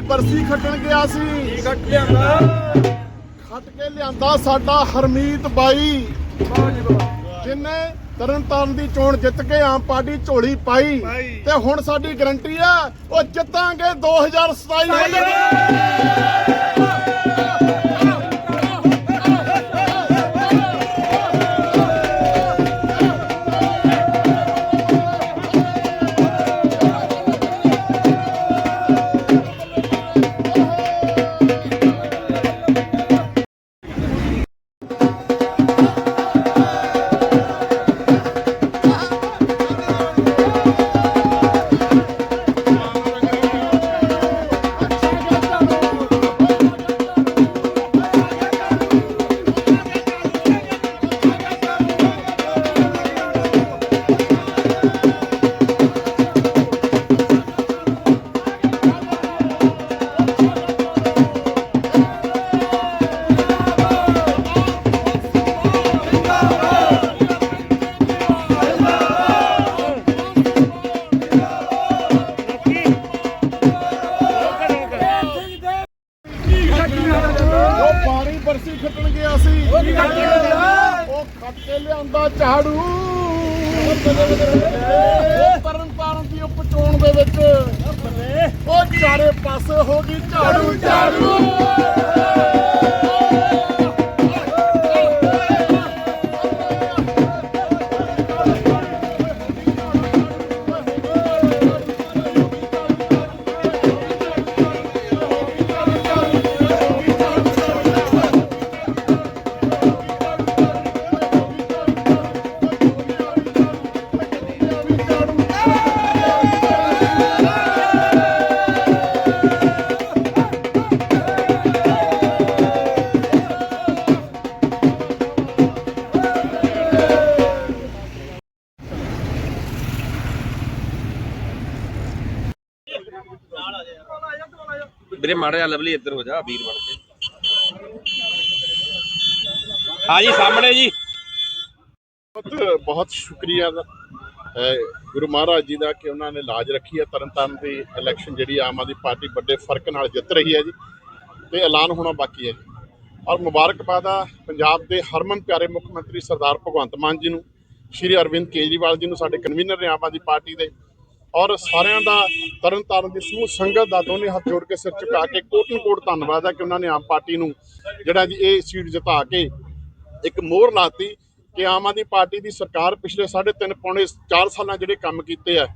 ਬਰਸੀ ਖੱਟਣ ਗਿਆ ਸੀ। ਕੀ ਲਿਆਂਦਾ? ਖੱਟ ਕੇ ਲਿਆਂਦਾ ਸਾਡਾ ਹਰਮੀਤ ਬਾਈ। ਵਾਹ ਜੀ ਵਾਹ ਜਿਨੇ ਤਰਨਤਾਰਨ ਦੀ ਚੋਣ ਜਿੱਤ ਕੇ ਆਮ ਪਾਰਟੀ ਝੋਲੀ ਪਾਈ। ਤੇ ਹੁਣ ਸਾਡੀ ਗਰੰਟੀ ਆ ਉਹ ਜਿੱਤਾਂਗੇ 2027 ਵਿੱਚ ਉਹ ਪਾਣੀ ਬਰਸੀ ਖੱਟਣ ਗਿਆ ਸੀ। ਉਹ ਖੱਟ ਕੇ ਲਿਆਂਦਾ ਝਾੜੂ। ਉਹ ਤਰਨ ਤਾਰਨ ਦੀ ਉਪਚੋਣ ਦੇ ਵਿੱਚ ਉਹ ਚਾਰੇ ਪਾਸੇ ਹੋ ਗਈ ਝਾੜੂ ਝਾੜੂ। ਵੀਰੇ, ਮਾੜਾ ਜਿਹਾ ਲਵਲੀ ਇੱਧਰ ਹੋ ਜਾ, ਵੀਰ ਬਣ ਕੇ। ਹਾਂ ਜੀ, ਸਾਹਮਣੇ ਜੀ। ਬਹੁਤ ਬਹੁਤ ਸ਼ੁਕਰੀਆ ਗੁਰੂ ਮਹਾਰਾਜ ਜੀ ਦਾ ਕਿ ਉਹਨਾਂ ਨੇ ਲਾਜ ਰੱਖੀ ਹੈ। ਤਰਨਤਾਰਨ ਦੀ ਇਲੈਕਸ਼ਨ ਜਿਹੜੀ ਆਮ ਆਦਮੀ ਪਾਰਟੀ ਵੱਡੇ ਫ਼ਰਕ ਨਾਲ ਜਿੱਤ ਰਹੀ ਹੈ ਜੀ ਤੇ ਐਲਾਨ ਹੋਣਾ ਬਾਕੀ ਹੈ ਜੀ। ਔਰ ਮੁਬਾਰਕਬਾਦ ਆ ਪੰਜਾਬ ਦੇ ਹਰਮਨ ਪਿਆਰੇ ਮੁੱਖ ਮੰਤਰੀ ਸਰਦਾਰ ਭਗਵੰਤ ਮਾਨ ਜੀ ਨੂੰ, ਸ਼੍ਰੀ ਅਰਵਿੰਦ ਕੇਜਰੀਵਾਲ ਜੀ ਨੂੰ, ਸਾਡੇ ਕਨਵੀਨਰ ਨੇ ਆਮ ਆਦਮੀ ਪਾਰਟੀ ਦੇ। ਔਰ ਸਾਰਿਆਂ ਦਾ ਤਰਨ ਤਾਰਨ ਦੀ ਸਮੂਹ ਸੰਗਤ ਦਾ ਦੋਨੇ ਹੱਥ ਜੋੜ ਕੇ ਸਿਰ ਝੁਕਾ ਕੇ ਕੋਟਨ ਕੋਟ ਧੰਨਵਾਦ ਹੈ ਕਿ ਉਹਨਾਂ ਨੇ ਆਮ ਪਾਰਟੀ ਨੂੰ ਜਿਹੜਾ ਜੀ ਇਹ ਸੀਟ ਜਿਤਾ ਕੇ ਇੱਕ ਮੋਹਰ ਲਾਤੀ ਕਿ ਆਮ ਆਦਮੀ ਪਾਰਟੀ ਦੀ ਸਰਕਾਰ ਪਿਛਲੇ 3.5 ਪੌਣੇ 4 ਸਾਲਾਂ ਜਿਹੜੇ ਕੰਮ ਕੀਤੇ ਆ,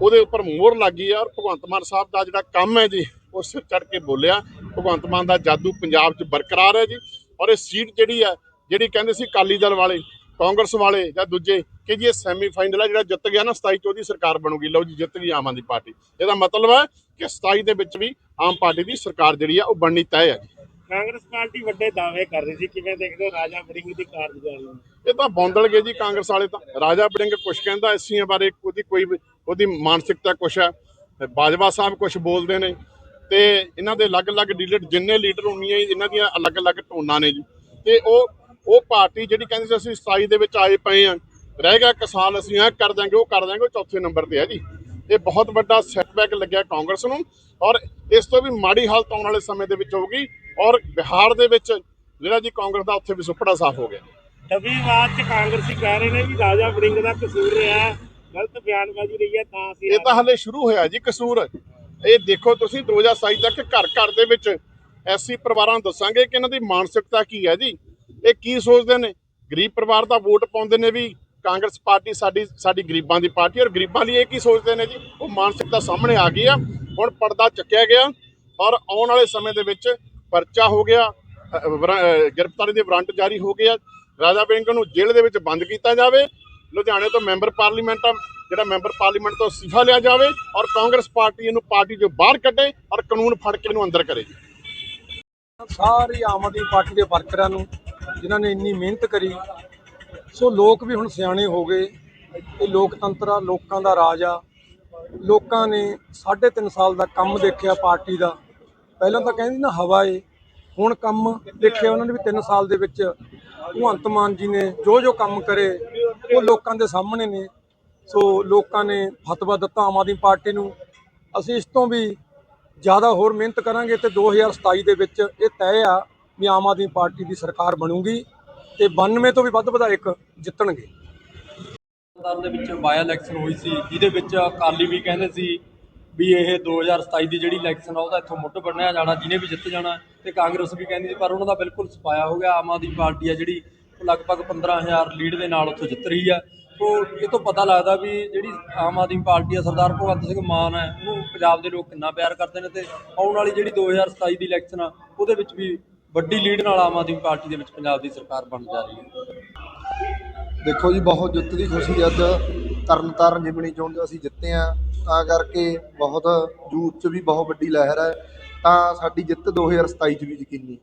ਉਹਦੇ ਉੱਪਰ ਮੋਹਰ ਲੱਗੀ ਆ ਔਰ ਭਗਵੰਤ ਮਾਨ ਸਾਹਿਬ ਦਾ ਜਿਹੜਾ ਕੰਮ ਹੈ ਜੀ, ਉਹ ਸਿਰ ਚੜ ਕੇ ਬੋਲਿਆ। ਭਗਵੰਤ ਮਾਨ ਦਾ ਜਾਦੂ ਪੰਜਾਬ 'ਚ ਬਰਕਰਾਰ ਹੈ ਜੀ ਔਰ ਇਹ ਸੀਟ ਜਿਹੜੀ ਆ, ਜਿਹੜੀ ਕਹਿੰਦੇ ਸੀ ਅਕਾਲੀ ਦਲ ਵਾਲੇ, ਕਾਂਗਰਸ ਵਾਲੇ ਜਾਂ ਦੂਜੇ ਕਿ ਜੀ ਇਹ ਸੈਮੀ ਫਾਈਨਲ ਆ ਜਿਹੜਾ ਜਿੱਤ ਗਿਆ ਨਾ 27 ਚ ਉਹਦੀ ਸਰਕਾਰ ਬਣੂਗੀ। ਲਓ ਜੀ ਜਿੱਤ ਗਈ ਆਮ ਆਦਮੀ ਪਾਰਟੀ। ਇਹਦਾ ਮਤਲਬ ਹੈ ਕਿ 27 ਦੇ ਵਿੱਚ ਵੀ ਆਮ ਪਾਰਟੀ ਦੀ ਸਰਕਾਰ ਜਿਹੜੀ ਆ ਉਹ ਬਣਨੀ ਤੈਅ ਹੈ ਕਾਂਗਰਸ ਪਾਰਟੀ ਵੱਡੇ ਦਾਅਵੇ ਕਰ ਰਹੀ ਸੀ ਕਿਵੇਂ ਦੇਖਦੇ ਹੋ ਰਾਜਾ ਵੜਿੰਗ ਦੀ ਕਾਰਗੁਜ਼ਾਰੀ ਇਹ ਤਾਂ ਬੌਂਦਲ ਗਏ ਜੀ ਕਾਂਗਰਸ ਵਾਲੇ ਤਾਂ। ਰਾਜਾ ਬੜਿੰਗ ਕੁਛ ਕਹਿੰਦਾ ਐਸੀਆਂ ਬਾਰੇ ਉਹਦੀ ਕੋਈ ਉਹਦੀ ਮਾਨਸਿਕਤਾ ਕੁਛ ਹੈ। ਬਾਜਵਾ ਸਾਹਿਬ ਕੁਛ ਬੋਲਦੇ ਨੇ। ਤੇ ਇਹਨਾਂ ਦੇ ਅਲੱਗ-ਅਲੱਗ ਡੀਲਰ ਜਿੰਨੇ ਲੀਡਰ ਹੁੰਦੀਆਂ ਇਹਨਾਂ ਦੀਆਂ ਅਲੱਗ-ਅਲੱਗ ਟੋਨਾਂ ਨੇ ਜੀ। ਤੇ ਉਹ ਉਹ ਪਾਰਟੀ ਜਿਹੜੀ ਕਹਿੰਦੀ ਸੀ ਅਸੀਂ 27 ਦੇ ਵਿੱਚ ਆਏ ਪਏ ਆ ਰਹਿ ਗਿਆ ਇੱਕ ਸਾਲ ਅਸੀਂ ਇਹ ਕਰ ਦਾਂਗੇ ਉਹ ਕਰ ਦਾਂਗੇ ਚੌਥੇ ਨੰਬਰ ਤੇ ਹੈ ਜੀ। ਇਹ ਬਹੁਤ ਵੱਡਾ ਸੈਟਬੈਕ ਲੱਗਿਆ ਕਾਂਗਰਸ ਨੂੰ ਔਰ ਇਸ ਤੋਂ ਵੀ ਮਾੜੀ ਹਾਲਤ ਆਉਣ ਵਾਲੇ ਸਮੇਂ ਦੇ ਵਿੱਚ ਹੋਊਗੀ ਔਰ ਬਿਹਾਰ ਦੇ ਵਿੱਚ ਜਿਹੜਾ ਜੀ ਕਾਂਗਰਸ ਦਾ ਉੱਥੇ ਵੀ ਸੁਪੜਾ ਸਾਫ਼ ਹੋ ਗਿਆ। ਡੱਬੀਵਾਦ ਚ ਕਾਂਗਰਸੀ ਕਹਿ ਰਹੇ ਨੇ ਵੀ ਰਾਜਾ ਵੜਿੰਗ ਦਾ ਕਸੂਰ ਰਿਹਾ ਗਲਤ ਬਿਆਨਬਾਜ਼ੀ ਰਹੀ ਹੈ ਤਾਂ ਅਸੀਂ ਇਹ ਤਾਂ ਹਲੇ ਸ਼ੁਰੂ ਹੋਇਆ ਜੀ ਕਸੂਰ। ਇਹ ਦੇਖੋ ਤੁਸੀਂ 2027 ਤੱਕ ਘਰ ਘਰ ਦੇ ਵਿੱਚ ਐਸੀ ਪਰਿਵਾਰਾਂ ਨੂੰ ਦੱਸਾਂਗੇ ਕਿ ਇਹਨਾਂ ਦੀ ਮਾਨਸਿਕਤਾ ਕੀ ਹੈ ਜੀ। ਇਹ ਕੀ ਸੋਚਦੇ ਨੇ? ਗਰੀਬ ਪਰਿਵਾਰ ਦਾ ਵੋਟ ਪਾਉਂਦੇ ਨੇ ਵੀ ਕਾਂਗਰਸ ਪਾਰਟੀ ਸਾਡੀ ਸਾਡੀ ਗਰੀਬਾਂ ਦੀ ਪਾਰਟੀ ਔਰ ਗਰੀਬਾਂ ਲਈ ਇਹ ਕੀ ਸੋਚਦੇ ਨੇ ਜੀ? ਉਹ ਮਾਨਸਿਕਤਾ ਸਾਹਮਣੇ ਆ ਗਈ ਆ। ਹੁਣ ਪਰਦਾ ਚੱਕਿਆ ਗਿਆ ਔਰ ਆਉਣ ਵਾਲੇ ਸਮੇਂ ਦੇ ਵਿੱਚ ਪਰਚਾ ਹੋ ਗਿਆ ਗ੍ਰਿਫਤਾਰੀ ਦੇ ਵਾਰੰਟ ਜਾਰੀ ਹੋ ਗਿਆ ਰਾਜਾ ਬੈਂਕ ਨੂੰ ਜੇਲ੍ਹ ਦੇ ਵਿੱਚ ਬੰਦ ਕੀਤਾ ਜਾਵੇ। ਲੁਧਿਆਣੇ ਤੋਂ ਮੈਂਬਰ ਪਾਰਲੀਮੈਂਟ ਆ ਜਿਹੜਾ ਮੈਂਬਰ ਪਾਰਲੀਮੈਂਟ ਤੋਂ ਅਸਤੀਫਾ ਲਿਆ ਜਾਵੇ ਔਰ ਕਾਂਗਰਸ ਪਾਰਟੀ ਇਹਨੂੰ ਪਾਰਟੀ ਚੋਂ ਬਾਹਰ ਕੱਢੇ ਔਰ ਕਾਨੂੰਨ ਫੜ ਕੇ ਇਹਨੂੰ ਅੰਦਰ ਕਰੇ। ਸਾਰੀ ਆਮ ਆਦਮੀ ਪਾਰਟੀ ਦੇ ਵਰਕਰਾਂ ਨੂੰ ਜਿਨ੍ਹਾਂ ਨੇ ਇੰਨੀ ਮਿਹਨਤ ਕਰੀ ਸੋ ਲੋਕ ਵੀ ਹੁਣ ਸਿਆਣੇ ਹੋ ਗਏ। ਇਹ ਲੋਕਤੰਤਰ ਆ, ਲੋਕਾਂ ਦਾ ਰਾਜ ਆ। ਲੋਕਾਂ ਨੇ 3.5 ਸਾਲ ਦਾ ਕੰਮ ਦੇਖਿਆ ਪਾਰਟੀ ਦਾ। ਪਹਿਲਾਂ ਤਾਂ ਕਹਿੰਦੀ ਨਾ ਹਵਾ ਏ। ਹੁਣ ਕੰਮ ਦੇਖਿਆ ਉਹਨਾਂ ਨੇ ਵੀ 3 ਸਾਲ ਦੇ ਵਿੱਚ ਭਗਵੰਤ ਮਾਨ ਜੀ ਨੇ ਜੋ ਜੋ ਕੰਮ ਕਰੇ, ਉਹ ਲੋਕਾਂ ਦੇ ਸਾਹਮਣੇ ਨੇ। ਸੋ ਲੋਕਾਂ ਨੇ ਫਤਵਾ ਦਿੱਤਾ ਆਮ ਆਦਮੀ ਪਾਰਟੀ ਨੂੰ। ਅਸੀਂ ਇਸ ਤੋਂ ਵੀ ਜ਼ਿਆਦਾ ਹੋਰ ਮਿਹਨਤ ਕਰਾਂਗੇ ਤੇ 2027 ਦੇ ਵਿੱਚ ਇਹ ਤੈਅ ਆ ਵੀ ਆਮ ਆਦਮੀ ਪਾਰਟੀ ਦੀ ਸਰਕਾਰ ਬਣੂਗੀ। ਤੇ 92 ਤੋਂ ਵੀ ਵੱਧ ਵਿਧਾਇਕ ਜਿੱਤਣਗੇ। ਤਰਨਤਾਰਨ ਦੇ ਵਿੱਚ ਬਾਈ ਇਲੈਕਸ਼ਨ ਹੋਈ ਸੀ, ਜਿਹਦੇ ਵਿੱਚ ਅਕਾਲੀ ਵੀ ਕਹਿੰਦੇ ਸੀ ਵੀ ਇਹ 2027 ਦੀ ਜਿਹੜੀ ਇਲੈਕਸ਼ਨ ਆ, ਉਹਦਾ ਇੱਥੋਂ ਮੁੱਢ ਬੰਨਿਆ ਜਾਣਾ, ਜਿਹਨੇ ਵੀ ਜਿੱਤ ਜਾਣਾ, ਤੇ ਕਾਂਗਰਸ ਵੀ ਕਹਿੰਦੀ ਸੀ, ਪਰ ਉਹਨਾਂ ਦਾ ਬਿਲਕੁਲ ਸਫਾਇਆ ਹੋ ਗਿਆ। ਆਮ ਆਦਮੀ ਪਾਰਟੀ ਆ ਜਿਹੜੀ, ਉਹ ਲਗਭਗ 15000 ਲੀਡ ਦੇ ਨਾਲ ਉੱਥੋਂ ਜਿੱਤ ਰਹੀ ਆ। ਤੋਂ ਇਹ ਤੋਂ ਪਤਾ ਲੱਗਦਾ ਵੀ ਜਿਹੜੀ ਆਮ ਆਦਮੀ ਪਾਰਟੀ ਆ, ਸਰਦਾਰ ਭਗਵੰਤ ਸਿੰਘ ਮਾਨ ਹੈ ਉਹਨੂੰ ਪੰਜਾਬ ਦੇ ਲੋਕ ਕਿੰਨਾ ਪਿਆਰ ਕਰਦੇ ਨੇ ਤੇ ਆਉਣ ਵਾਲੀ ਜਿਹੜੀ 2027 ਦੀ ਇਲੈਕਸ਼ਨ ਆ, ਉਹਦੇ ਵਿੱਚ ਵੀ ਵੱਡੀ ਲੀਡ ਨਾਲ ਆਮ ਆਦਮੀ ਪਾਰਟੀ ਦੇ ਵਿੱਚ ਪੰਜਾਬ ਦੀ ਸਰਕਾਰ ਬਣ ਜਾ ਰਹੀ ਹੈ। ਦੇਖੋ ਜੀ, ਬਹੁਤ ਜਿੱਤ ਦੀ ਖੁਸ਼ੀ ਅੱਜ। ਤਰਨਤਾਰਨ ਜਿਮਣੀ ਚੋਣ 'ਚ ਅਸੀਂ ਜਿੱਤੇ ਆ ਤਾਂ ਕਰਕੇ ਬਹੁਤ ਯੂਥ 'ਚ ਵੀ ਬਹੁਤ ਵੱਡੀ ਲਹਿਰ ਹੈ। ਤਾਂ ਸਾਡੀ ਜਿੱਤ 2027 'ਚ ਵੀ ਯਕੀਨੀ।